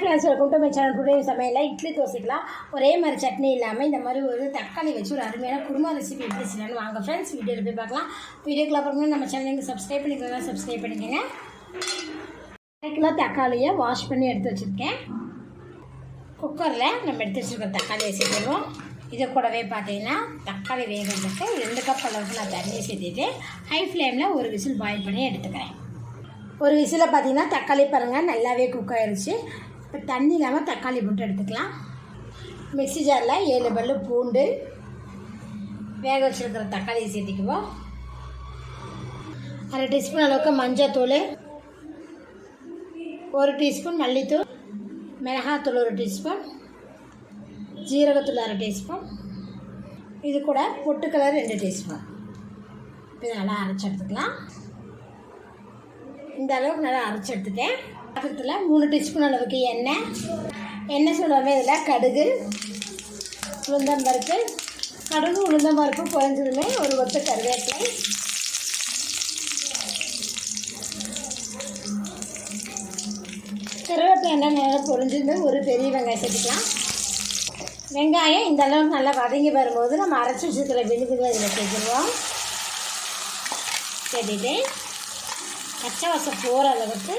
Friends welcome to my channel today சமையலில் இட்லி தோசைக்கலாம் ஒரே மாதிரி சட்னி இல்லாமல் இந்த மாதிரி ஒரு தக்காளி வச்சு ஒரு அருமையான குருமா ரெசிபி எப்படி செய்யலாம்னு வாங்க. ஃப்ரெண்ட்ஸ் வீடியோவில் போய் பார்க்கலாம். வீடியோக்குள்ள அப்புறமே நம்ம சேனலுக்கு சப்ஸ்கிரைப் பண்ணிக்கலாம் சப்ஸ்கிரைப் பண்ணிக்கோங்க. அரை கிலோ தக்காளியை வாஷ் பண்ணி எடுத்து வச்சுருக்கேன். குக்கரில் நம்ம எடுத்து வச்சுருக்க தக்காளியை சேர்த்துருவோம் இதை கூடவே பார்த்தீங்கன்னா தக்காளி வேகிறதுக்கு ரெண்டு கப் அளவுக்கு நான் தண்ணியை சேர்த்துட்டு ஹை ஃப்ளேமில் ஒரு விசில் பாயில் பண்ணி எடுத்துக்கிறேன். ஒரு விசில் பார்த்தீங்கன்னா தக்காளி பாருங்கள் நல்லாவே குக் ஆயிடுச்சு இப்போ தண்ணி இல்லாமல் தக்காளி போட்டு எடுத்துக்கலாம். மிக்ஸி ஜாரில் ஏழு பல்லு பூண்டு வேக வச்சுருக்கிற தக்காளியை சேர்த்துக்குவோம். அரை டீஸ்பூன் அளவுக்கு மஞ்சத்தூள் ஒரு டீஸ்பூன் மல்லித்தூள் மிளகாத்தூள் ஒரு டீஸ்பூன் ஜீரகத்தூள் அரை டீஸ்பூன். இது கூட பொட்டுக்கலர் ரெண்டு டீஸ்பூன். இப்போ நல்லா அரைச்சி எடுத்துக்கலாம். இந்த அளவுக்கு நல்லா அரைச்சி எடுத்துட்டேன். பாத்திரத்தில் மூணு டீஸ்பூன் அளவுக்கு எண்ணெய். எண்ணெய் சொல்லாமல் இதில் கடுகு உளுந்தம் பருப்பு. கடுகு உளுந்தம் பருப்பு குறைஞ்சதுமே ஒரு ஒத்த கருவேப்பிலை. கருவேப்பிலை எண்ணெய் நல்லா பொறிஞ்சதுமே ஒரு பெரிய வெங்காயம் சேர்த்துக்கலாம். வெங்காயம் இந்த அளவுக்கு நல்லா வதங்கி வரும்போது நம்ம அரைச்சி வச்சுருக்கிற விழுதுகளை இதில் சேர்த்துருவோம். சேர்த்துட்டு பச்சை வாசம் போகிற அளவுக்கு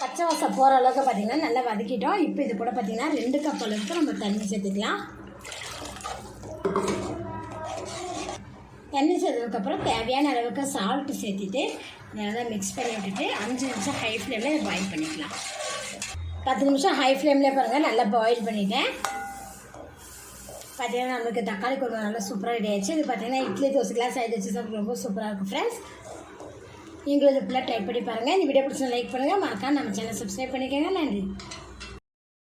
பச்சை வாசம் போகிற அளவுக்கு பார்த்திங்கன்னா நல்லா வதக்கிட்டோம். இப்போ இது கூட பார்த்திங்கன்னா ரெண்டு கப் அளவுக்கு நம்ம தண்ணி சேர்த்துக்கலாம். தண்ணி சேர்த்ததுக்கப்புறம் தேவையான அளவுக்கு சால்ட்டு சேர்த்துட்டு நல்லா மிக்ஸ் பண்ணி விட்டுட்டு அஞ்சு நிமிஷம் ஹை ஃப்ளேமில் பாயில் பண்ணிக்கலாம். பத்து நிமிஷம் ஹை ஃப்ளேம்லேயே பாருங்கள் நல்லா பாயில் பண்ணிவிட்டேன் பார்த்தீங்கன்னா நம்மளுக்கு தக்காளி குழம்பு நல்லா சூப்பராக ரெடி ஆயிடுச்சு. இது பார்த்தீங்கன்னா இட்லி தோசைக்கெலாம் சைடு வச்சு சாப்பிட ரொம்ப சூப்பராக இருக்கும் ஃப்ரெண்ட்ஸ் நீங்களும் இது ஃபுல்லாக ட்ரை பண்ணி பாருங்கள் இந்த வீடியோ பிடிச்சா லைக் பண்ணுங்கள் மறக்காம நம்ம சேனல் சப்ஸ்கிரைப் பண்ணிக்கோங்க. நன்றி.